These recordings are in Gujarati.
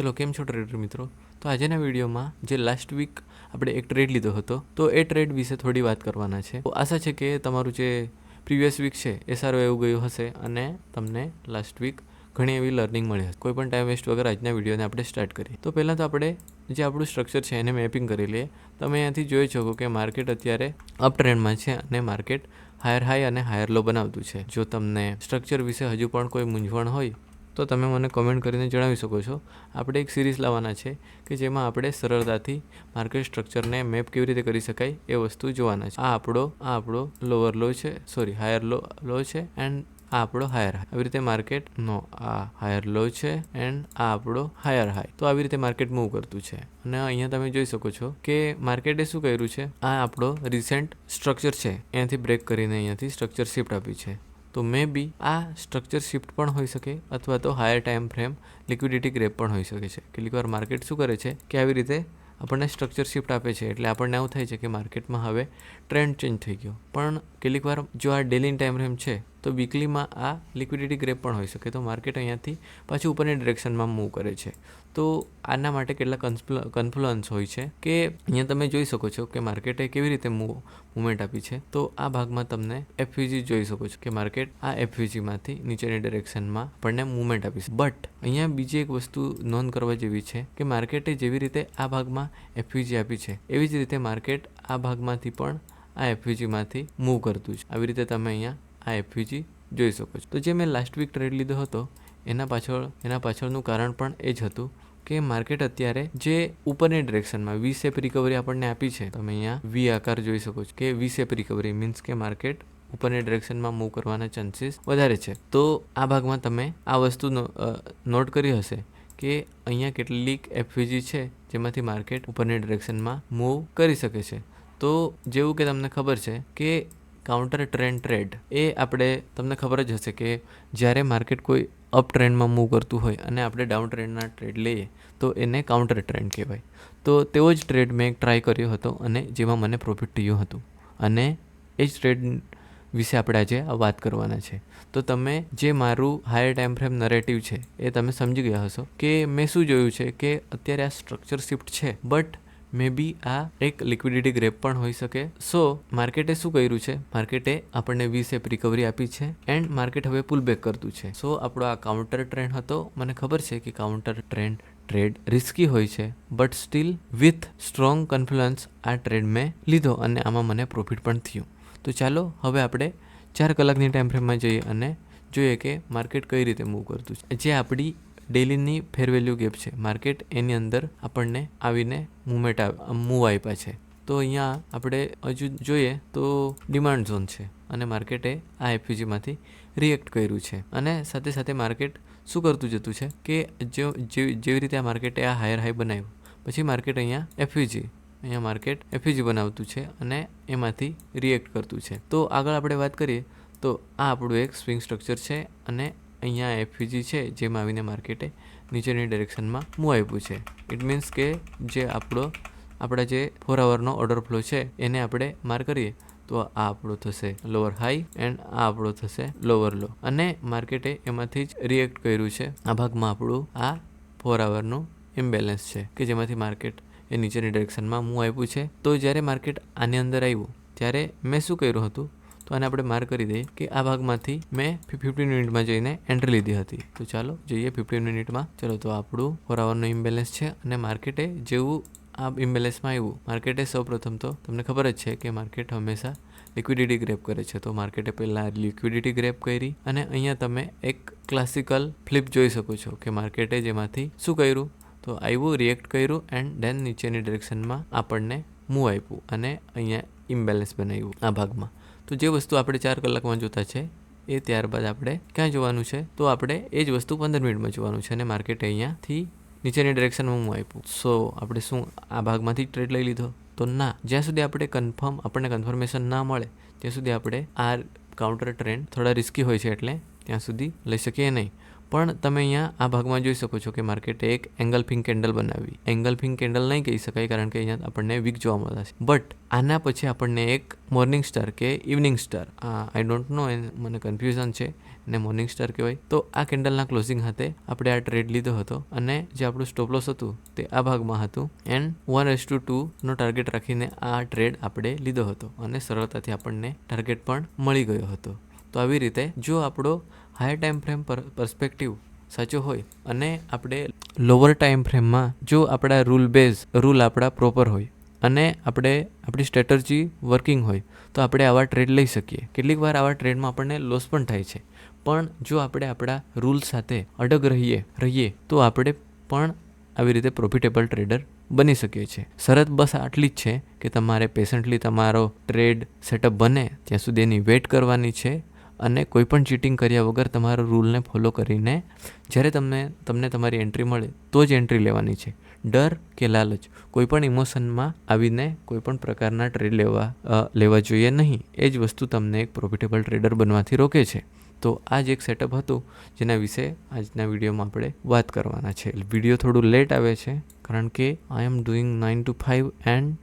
ચલો કેમ છો ટ્રેડર મિત્રો? તો આજના વિડીયોમાં જે લાસ્ટ વીક આપણે એક ટ્રેડ લીધો હતો, તો એ ટ્રેડ વિશે થોડી વાત કરવાના છે. તો આશા છે કે તમારું જે પ્રીવિયસ વીક છે, એ સારું એવું ગયું હશે અને તમને લાસ્ટ વીક ઘણી એવી લર્નિંગ મળી હશે. કોઈ પણ ટાઈમ વેસ્ટ વગર આજના વિડીયોને આપણે સ્ટાર્ટ કરીએ. તો પહેલાં તો આપણે જે આપણું સ્ટ્રક્ચર છે, એને મેપિંગ કરી લઈએ. તમે અહીંયાથી જોઈ શકો કે માર્કેટ અત્યારે અપ ટ્રેન્ડમાં છે અને માર્કેટ હાયર હાઈ અને હાયર લો બનાવતું છે. જો તમને સ્ટ્રક્ચર વિશે હજુ પણ કોઈ મૂંઝવણ હોય તો તમે મને કમેન્ટ કરીને જણાવી શકો છો. આપણે એક સિરીઝ લાવવાના છે કે જેમાં આપણે સરળતાથી માર્કેટ સ્ટ્રક્ચરને મેપ કેવી રીતે કરી શકાય એ વસ્તુ જોવાના છે. આ આપણો આ આપણો લોઅર લો છે સોરી હાયર લો લો છે એન્ડ આ આપણો હાયર હાઈ આવી રીતે માર્કેટ નો આ હાયર લો છે એન્ડ આ આપણો હાયર હાઈ તો આવી રીતે માર્કેટ મૂવ કરતું છે. અને અહીંયા તમે જોઈ શકો છો કે માર્કેટે શું કર્યું છે? આ આપણો રિસેન્ટ સ્ટ્રક્ચર છે. એનાથી બ્રેક કરીને અહીંયાથી સ્ટ્રક્ચર શિફ્ટ આપી છે. તો મે બી આ સ્ટ્રક્ચર શિફ્ટ પણ હોઈ શકે અથવા તો higher time frame liquidity grab પણ હોઈ શકે છે. કેટલીક વાર માર્કેટ શું કરે છે કે આવી રીતે આપણને સ્ટ્રક્ચર શિફ્ટ આપે છે એટલે આપણને એવું થાય છે કે માર્કેટમાં હવે ટ્રેન્ડ ચેન્જ થઈ ગયો. પણ કેટલીક વાર જો આ ડેલી ટાઈમ ફ્રેમ છે, તો વીકલીમાં આ લિક્વિડિટી ગ્રેપ પણ હોઈ શકે. તો માર્કેટ અહીંયાથી પાછું ઉપરની ડિરેક્શનમાં મૂવ કરે છે. તો આના માટે કેટલા કન્ફ્લુઅન્સ હોય છે કે અહીંયા તમે જોઈ શકો છો કે માર્કેટે કેવી રીતે મૂવ મુવમેન્ટ આપી છે. તો આ ભાગમાં તમને એફયુજી જોઈ શકો છો કે માર્કેટ આ એફયુજીમાંથી નીચેની ડિરેક્શનમાં આપણને મુવમેન્ટ આપી છે. બટ અહીંયા બીજી એક વસ્તુ નોંધ કરવા જેવી છે કે માર્કેટે જેવી રીતે આ ભાગમાં એફયુજી આપી છે, એવી જ રીતે માર્કેટ આ ભાગમાંથી પણ આ એફયુજીમાંથી મૂવ કરતું છે. આવી રીતે તમે અહીંયા આ એફયુજી જોઈ શકો છો. તો જે મેં લાસ્ટ વીક ટ્રેડ લીધો હતો, એના પાછળ, એના પાછળનું કારણ પણ એ જ હતું કે માર્કેટ અત્યારે જે ઉપરની ડિરેક્શનમાં વી શેપ રિકવરી આપણને આપી છે, તમે અહીંયા વી આકાર જોઈ શકો છો કે વી શેપ રિકવરી મીન્સ કે માર્કેટ ઉપરની ડિરેક્શનમાં મૂવ કરવાના ચાન્સીસ વધારે છે. તો આ ભાગમાં તમે આ વસ્તુ નોટ કરી હશે કે અહીંયા કેટલીક એફયુજી છે જેમાંથી માર્કેટ ઉપરની ડિરેક્શનમાં મૂવ કરી શકે છે. તો જેવું કે તમને ખબર છે કે કાઉન્ટર ટ્રેન્ડ ટ્રેડ એ આપણે તમને ખબર જ હશે કે જ્યારે માર્કેટ કોઈ અપ ટ્રેન્ડમાં મૂવ કરતું હોય અને આપણે ડાઉન ટ્રેન્ડના ટ્રેડ લઈએ, તો એને કાઉન્ટર ટ્રેન્ડ કહેવાય. તો તેવો જ ટ્રેડ મેં એક ટ્રાય કર્યો હતો અને જેમાં મને પ્રોફિટ થયું હતું. અને એ જ ટ્રેડ વિશે આપણે આજે વાત કરવાના છે. તો તમે જે મારું હાયર ટાઈમ ફ્રેમ નરેટિવ છે એ તમે સમજી ગયા હશો કે મેં શું જોયું છે કે અત્યારે આ સ્ટ્રક્ચર શિફ્ટ છે બટ મે બી આ એક લિક્વિડિટી ગ્રેપ પણ હોઈ શકે. સો માર્કેટે શું કર્યું છે? માર્કેટે આપણને વીસ એપ રિકવરી આપી છે એન્ડ માર્કેટ હવે પુલ બેક કરતું છે. સો આપણો આ કાઉન્ટર ટ્રેન્ડ હતો. મને ખબર છે કે કાઉન્ટર ટ્રેન્ડ ટ્રેડ રિસ્કી હોય છે but still with strong confluence આ ટ્રેડ મેં લીધો અને આમાં મને પ્રોફિટ પણ થયું. તો ચાલો, હવે આપણે ચાર કલાકની ટાઈમ ફ્રેમમાં જઈએ અને જોઈએ કે માર્કેટ કઈ રીતે મૂવ કરતું છે. જે આપણી ડેલીની ફેર વેલ્યુ ગેપ છે. માર્કેટ એની અંદર આપણને આવીને મૂવમેન્ટ મૂવ આપ્યા છે. તો અહીંયા આપણે હજુ જોઈએ તો ડિમાન્ડ ઝોન છે અને માર્કેટે આ એફયુજીમાંથી રિએક્ટ કર્યું છે. અને સાથે સાથે માર્કેટ શું કરતું જતું છે કે જેવી રીતે આ માર્કેટે આ હાયર હાઈ બનાવ્યું, પછી માર્કેટ અહીંયા એફયુજી, અહીંયા માર્કેટ એફયુજી બનાવતું છે અને એમાંથી રિએક્ટ કરતું છે. તો આગળ આપણે વાત કરીએ તો આ આપણું એક સ્વિંગ સ્ટ્રક્ચર છે અને અહીંયા એફયુજી છે જેમાં આવીને માર્કેટે નીચેની ડિરેક્શનમાં મૂવ આપ્યું છે. ઇટ મીન્સ કે જે આપણો, આપણા જે ફોર આવરનો ઓર્ડર ફ્લો છે, એને આપણે માર કરીએ, તો આ આપણો થશે લોઅર હાઈ એન્ડ આ આપણો થશે લોઅર લો અને માર્કેટે એમાંથી જ રિએક્ટ કર્યું છે, આ ભાગમાં આપણું આ ફોર આવરનું ઇમ્બેલેન્સ છે, કે જેમાંથી માર્કેટ એ નીચેની ડિરેક્શનમાં મૂવ આપ્યું છે. તો જ્યારે માર્કેટ આની અંદર આવ્યું, ત્યારે મેં શું કર્યું હતું? તો આને આપણે માર્ક કરી દઈએ કે આ ભાગમાંથી મેં ફિફ્ટીન મિનિટમાં જઈને એન્ટ્રી લીધી હતી. તો ચાલો જોઈએ ફિફ્ટીન મિનિટમાં ચલો, તો આપણું ફોર આવરનું ઇમ્બેલેન્સ છે અને માર્કેટે જેવું આ ઇમ્બેલેન્સમાં આવ્યું માર્કેટે સૌપ્રથમ તો તમને ખબર જ છે કે માર્કેટ હંમેશા લિક્વિડિટી ગ્રેપ કરે છે. તો માર્કેટે પહેલાં લિક્વિડિટી ગ્રેપ કરી અને અહીંયા તમે એક ક્લાસિકલ ફ્લિપ જોઈ શકો છો કે માર્કેટે જેમાંથી શું કર્યું? તો આવ્યું રિએક્ટ કર્યું એન્ડ દેન નીચેની ડિરેક્શનમાં આપણને મૂવ આપ્યું અને અહીંયા ઇમ્બેલેન્સ બનાવ્યું આ ભાગમાં. તો જે વસ્તુ આપણે ચાર કલાકમાં જોતા છે, એ ત્યારબાદ આપણે ક્યાં જોવાનું છે? તો આપણે એ જ વસ્તુ પંદર મિનિટમાં જોવાનું છે અને માર્કેટ અહીંયાથી નીચેની ડિરેક્શનમાં હું આપ્યું સો આપણે શું આ ભાગમાંથી ટ્રેડ લઈ લીધો? તો ના. જ્યાં સુધી આપણે કન્ફર્મ, આપણને કન્ફર્મેશન ના મળે, ત્યાં સુધી આપણે આ કાઉન્ટર ટ્રેન્ડ થોડા રિસ્કી હોય છે એટલે ત્યાં સુધી લઈ શકીએ નહીં. પણ તમે અહીંયા આ ભાગમાં જોઈ શકો છો કે માર્કેટે એક એંગલ ફિંગ કેન્ડલ બનાવી. એંગલ ફિંગ કેન્ડલ નહીં કહી શકાય કારણ કે અહીંયા આપણને વીક જોવા મળતા છે. બટ આના પછી આપણને એક મોર્નિંગ સ્ટાર કે evening star I don't know મને કન્ફ્યુઝન છે ને મોર્નિંગ સ્ટાર કહેવાય. તો આ કેન્ડલના ક્લોઝિંગ હાથે આપણે આ ટ્રેડ લીધો હતો અને જે આપણું સ્ટોપ લોસ હતું તે આ ભાગમાં હતું. એન્ડ વન એસ ટુ ટુનો ટાર્ગેટ રાખીને આ ટ્રેડ આપણે લીધો હતો અને સરળતાથી આપણને ટાર્ગેટ પણ મળી ગયો હતો. તો આવી રીતે જો આપણો હાયર ટાઈમ ફ્રેમ પર પર્સપેક્ટિવ સાચો હોય અને આપણે લોઅર ટાઈમ ફ્રેમમાં જો આપણા રૂલ બેઝ રૂલ આપણા પ્રોપર હોય અને આપણે આપણી સ્ટ્રેટર્જી વર્કિંગ હોય, તો આપણે આવા ટ્રેડ લઈ શકીએ. કેટલીક વાર આવા ટ્રેડમાં આપણને લોસ પણ થાય છે. પણ જો આપણે આપણા રૂલ સાથે અડગ રહીએ રહીએ, તો આપણે પણ આવી રીતે પ્રોફિટેબલ ટ્રેડર બની શકીએ છીએ. શરત બસ આટલી જ છે કે તમારે પેશન્ટલી તમારો ટ્રેડ સેટઅપ બને, ત્યાં સુધી એની વેઇટ કરવાની છે અને કોઈ પણ ચીટિંગ કર્યા વગર તમારો રૂલને ફોલો કરીને જ્યારે તમને તમને તમારી એન્ટ્રી મળે, તો જ એન્ટ્રી લેવાની છે. ડર કે લાલચ, કોઈ પણ ઇમોશનમાં આવીને કોઈ પણ પ્રકારના ટ્રેડ લેવા લેવા જોઈએ નહીં. એ જ વસ્તુ તમને એક પ્રોફિટેબલ ટ્રેડર બનવાથી રોકે છે. તો આ જ એક સેટઅપ હતું, જેના વિશે આજના વિડીયોમાં આપણે વાત કરવાના છે. વીડિયો થોડું લેટ આવે છે, કારણ કે I am doing nine to five and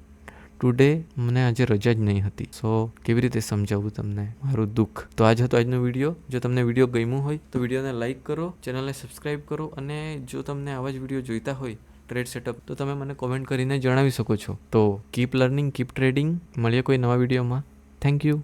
today મને આજે રજા જ નહીં હતી. સો કેવી રીતે સમજાવું તમને મારું દુઃખ? તો આજ હતો આજનો વીડિયો જો તમને વીડિયો ગમ્યું હોય, તો વિડીયોને લાઇક કરો ચેનલને સબસ્ક્રાઈબ કરો અને જો તમને આવા જ વીડિયો જોઈતા હોય ટ્રેડ સેટઅપ તો તમે મને કોમેન્ટ કરીને જણાવી શકો છો. તો કીપ લર્નિંગ કીપ ટ્રેડિંગ મળીએ કોઈ નવા વિડીયોમાં થેન્ક યુ